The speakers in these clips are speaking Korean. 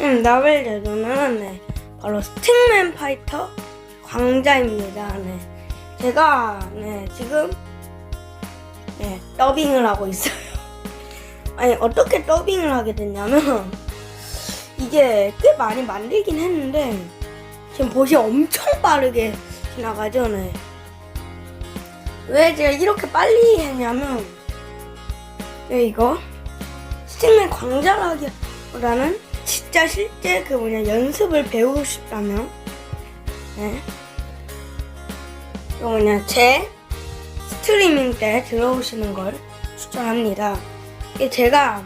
음, 나벨 제도는 네, 바로 스틱맨 파이터 광자입니다. 네. 제가 네, 지금 네, 더빙을 하고 있어요. 아니 어떻게 더빙을 하게 됐냐면 이게 꽤 많이 만들긴 했는데 지금 보시 엄청 빠르게 지나가죠. 네. 왜 제가 이렇게 빨리 했냐면 왜 이거 스틱맨 광자라기보다는 진짜 실제 그 뭐냐 연습을 배우고 싶다면 네. 그 뭐냐 제 스트리밍 때 들어오시는 걸 추천합니다. 이게 제가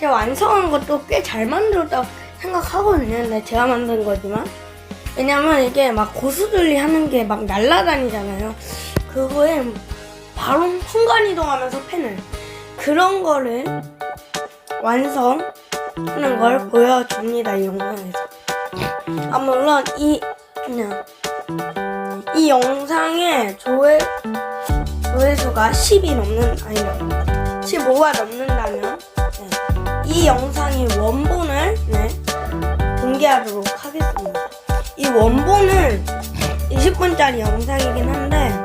제가 완성한 것도 꽤 잘 만들었다고 생각하거든요. 근데 제가 만든 거지만 왜냐면 이게 막 고수들이 하는 게 막 날라다니잖아요. 그거에 바로 순간 이동하면서 펜을 그런 거를 완성 하는 걸 보여줍니다 이 영상에서. 아 물론 이 그냥 이 영상의 조회 조회수가 10이 넘는 아니면 15가 넘는다면 네, 이 영상의 원본을 네, 공개하도록 하겠습니다. 이 원본은 20분짜리 영상이긴 한데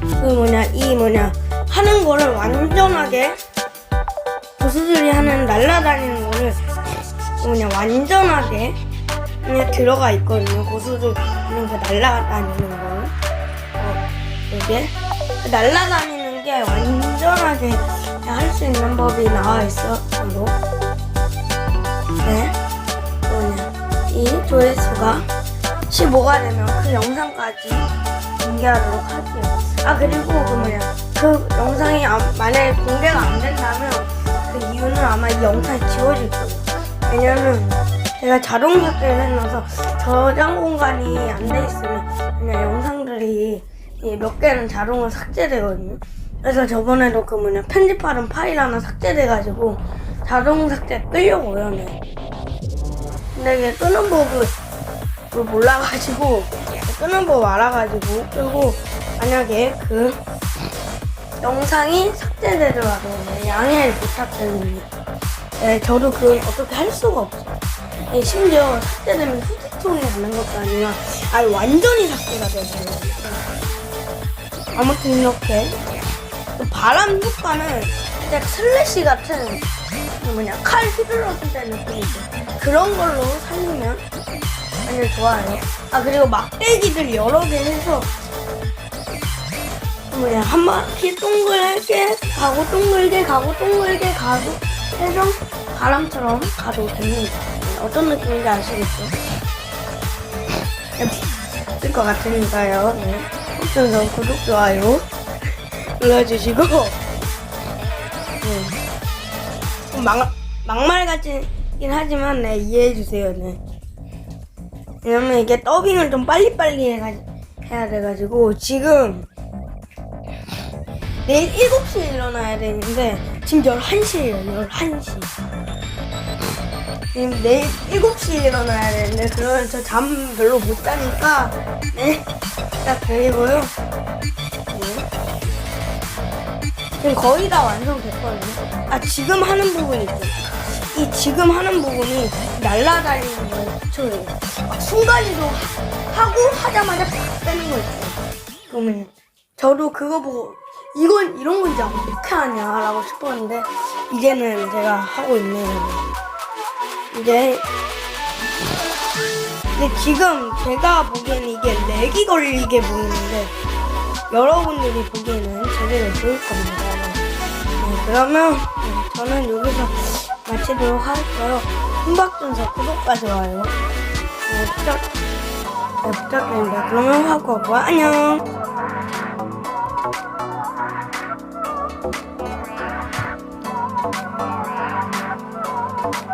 그 뭐냐 이 뭐냐 하는 거를 완전하게 고수들이 하는 날라다니는 거를 그 뭐냐 완전하게 그냥 들어가 있거든요. 고수들 하는 그 날라다니는 거. 어, 이게 그 날라다니는 게 완전하게 할 수 있는 법이 나와 있어. 바로 네이 조회수가 15가 되면 그 영상까지 공개하도록 할게요. 아 그리고 그 뭐냐 그 영상이 아- 만약에 공개가 안 된다면 그 이유는 아마 이 영상이 지워질 거예요. 왜냐면 제가 자동 삭제를 해놔서 저장 공간이 안 돼 있으면 그냥 영상들이 이몇 개는 자동으로 삭제되거든요. 그래서 저번에도 그 뭐냐 편집하는 파일 하나 삭제돼가지고 자동 삭제 끌려고요. 네. 근데 이게 끄는 법을 뭘 몰라가지고 끄는 법 알아가지고 끄고 만약에 그 영상이 삭제되더라도 네, 양해를 부탁드립니다. 네, 저도 그걸 어떻게 할 수가 없어요. 네, 심지어 삭제되면 후지통이 나는 것도 아니라 아예 완전히 삭제가 되어요. 아무튼 이렇게 그 바람 효과는 진짜 슬래시 같은 그 뭐냐 칼 휘둘렀을 때 느낌이죠. 그런 걸로 살리면 완전 좋아요. 아 그리고 막대기들 여러 개 해서 그 뭐냐 한 바퀴 동글게 가고 동글게 가고 동글게 가고 해서 바람처럼 가도 됩니다. 네, 어떤 느낌인지 아시겠죠? 쓸 것 같으니까요. 네. 혹시 구독 좋아요 눌러주시고 네. 막, 막말 같긴 하지만 네, 이해해주세요. 네. 왜냐면 이게 더빙을 좀 빨리빨리 해가, 해야 돼가지고 지금 내일 7시에 일어나야 되는데 지금 11시에요 11시. 지금 내일 7시에 일어나야 되는데 그러면 저 잠 별로 못 자니까 네? 부탁드리고요 네. 지금 거의 다 완성됐거든요. 아 지금 하는 부분 있죠 이 지금 하는 부분이 날라다니는 거에 붙여요 막 순간이동 하고 하자마자 팍 빼는 거 있죠 그러면 저도 그거 보고 이건 이런 거 이제 어떻게 하냐라고 싶었는데 이제는 제가 하고 있네요. 이제 근데 지금 제가 보기에는 이게 렉이 걸리게 보이는데 여러분들이 보기에는 제대로 보일 겁니다. 네, 그러면 네, 저는 여기서 마치도록 할까요? hun박준서 구독과 좋아요 네, 부탁, 네, 부탁드립니다. 그러면 하고 안녕. Oh,